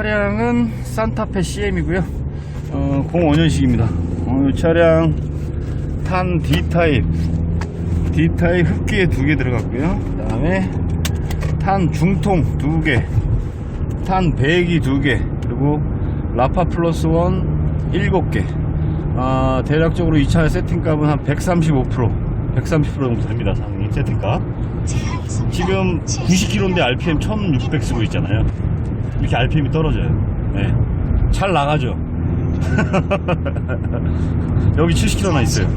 차량은 산타페 CM이고요. 어, 05년식입니다. 어, 이 차량 탄 D타입, D타입 흡기에 두 개 들어갔고요. 그 다음에 탄 중통 두 개, 탄 배기 두 개, 그리고 라파 플러스 원 일곱 개. 아, 대략적으로 이 차의 세팅값은 한 135%, 130% 정도 됩니다. 상위 세팅값. 지금 90km인데 RPM 1600 쓰고 있잖아요. 이렇게 RPM이 떨어져요. 네. 잘 나가죠. 여기 70km나 있어요.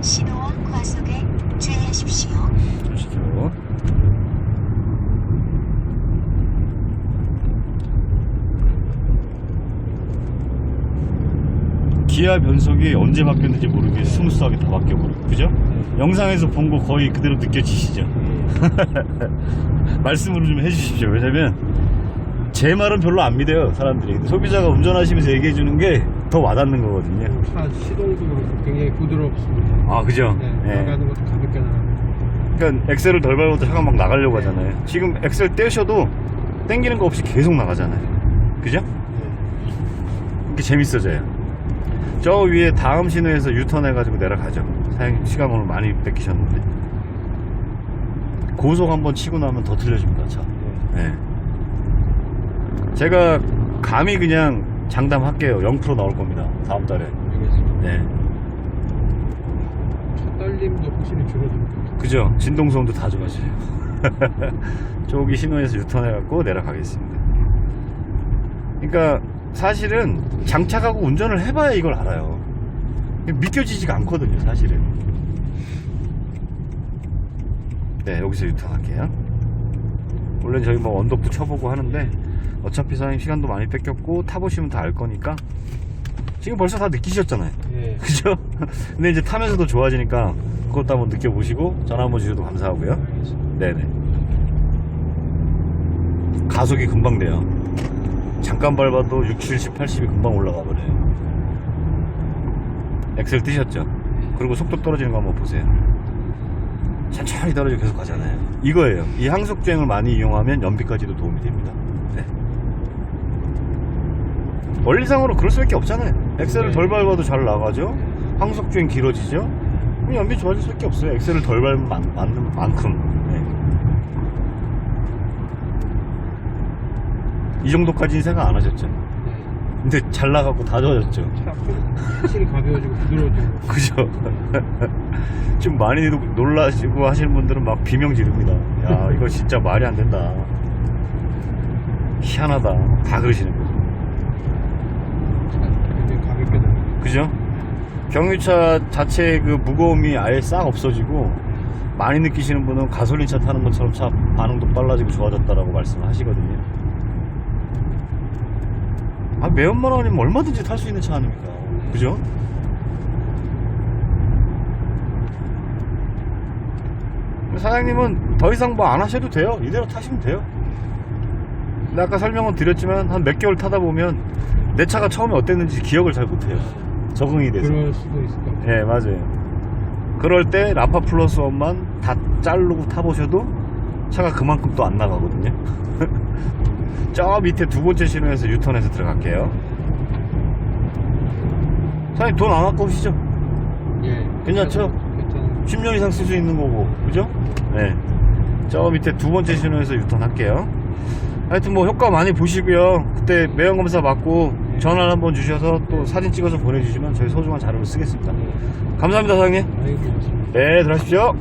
신호와 과속에 주의하십시오. 70km. 기아 변속이 언제 바뀌었는지 모르게 스무스하게 다 바뀌어버려요. 그죠? 영상에서 본 거 거의 그대로 느껴지시죠? 말씀을 좀 해주십시오. 왜냐면 제 말은 별로 안 믿어요, 사람들이. 소비자가 운전하시면서 얘기해 주는 게 더 와닿는 거거든요. 차 시동도 그렇고 굉장히 부드럽습니다. 아, 그죠? 네, 예. 나가는 것도 가볍게 나가고. 그러니까 엑셀을 덜 밟아도 차가 막 나가려고 하잖아요. 지금 엑셀 떼셔도 땡기는 거 없이 계속 나가잖아요. 그죠? 이렇게 재밌어져요. 저 위에 다음 신호에서 유턴 해가지고 내려가죠. 사용 시간 오늘 많이 뺏기셨는데. 고속 한번 치고 나면 더 틀려집니다, 차. 네. 제가 감히 그냥 장담할게요. 0% 나올 겁니다. 다음 달에. 알겠습니다. 네. 차 떨림도 확실히 줄어듭니다. 그죠? 진동소음도 다 좋아져요. 저기 신호에서 유턴해갖고 내려가겠습니다. 그러니까 사실은 장착하고 운전을 해봐야 이걸 알아요. 믿겨지지가 않거든요, 사실은. 네, 여기서 유턴할게요. 원래 저희 뭐 언덕도 쳐보고 하는데 어차피 사장님 시간도 많이 뺏겼고 타보시면 다 알 거니까 지금 벌써 다 느끼셨잖아요. 예. 그죠? 근데 이제 타면서도 좋아지니까 그것도 한번 느껴보시고 전화 한번 주셔도 감사하고요. 네네. 가속이 금방 돼요. 잠깐 밟아도 6, 70, 80이 금방 올라가 버려요. 엑셀 뜨셨죠? 그리고 속도 떨어지는 거 한번 보세요. 천천히 떨어지고 계속 가잖아요. 이거예요. 이 항속주행을 많이 이용하면 연비까지도 도움이 됩니다. 네. 원리상으로 그럴 수밖에 없잖아요. 엑셀을 네. 덜 밟아도 잘 나가죠. 항속 주행 길어지죠. 그럼 연비 좋아질 수밖에 없어요. 엑셀을 덜 밟으면 만, 맞는 만큼. 네. 이 정도까지는 생각 안 하셨죠. 네. 근데 잘 나가고 다 좋아졌죠. 차 확실히 가벼워지고 부드러워지고. 그죠? 좀 많이 놀- 놀라시고 하시는 분들은 막 비명 지릅니다. 야, 이거 진짜 말이 안 된다. 희한하다. 다 그러시는. 차 굉장히 가볍게 나가고. 그죠? 경유차 자체의 그 무거움이 아예 싹 없어지고 많이 느끼시는 분은 가솔린 차 타는 것처럼 차 반응도 빨라지고 좋아졌다라고 말씀하시거든요. 아, 매연만 아니면 얼마든지 탈 수 있는 차 아닙니까? 그죠? 사장님은 더 이상 뭐 안 하셔도 돼요. 이대로 타시면 돼요. 근데 아까 설명은 드렸지만 한 몇 개월 타다 보면 내 차가 처음에 어땠는지 기억을 잘 못해요. 적응이 돼서. 그럴 수도 있을 것 같아요. 예, 맞아요. 그럴 때 라파 플러스 원만 다 자르고 타보셔도 차가 그만큼 또 안 나가거든요. 저 밑에 두 번째 신호에서 유턴해서 들어갈게요. 사장님 돈 안 아까우시죠? 예. 괜찮죠? 괜찮은. 10년 이상 쓸 수 있는 거고, 그죠? 네. 저 밑에 두 번째 신호에서 유턴할게요. 하여튼 뭐 효과 많이 보시고요. 그때 매연 검사 받고 전화를 한번 주셔서 또 사진 찍어서 보내주시면 저희 소중한 자료를 쓰겠습니다. 감사합니다, 사장님. 고맙습니다. 네, 들어가십시오.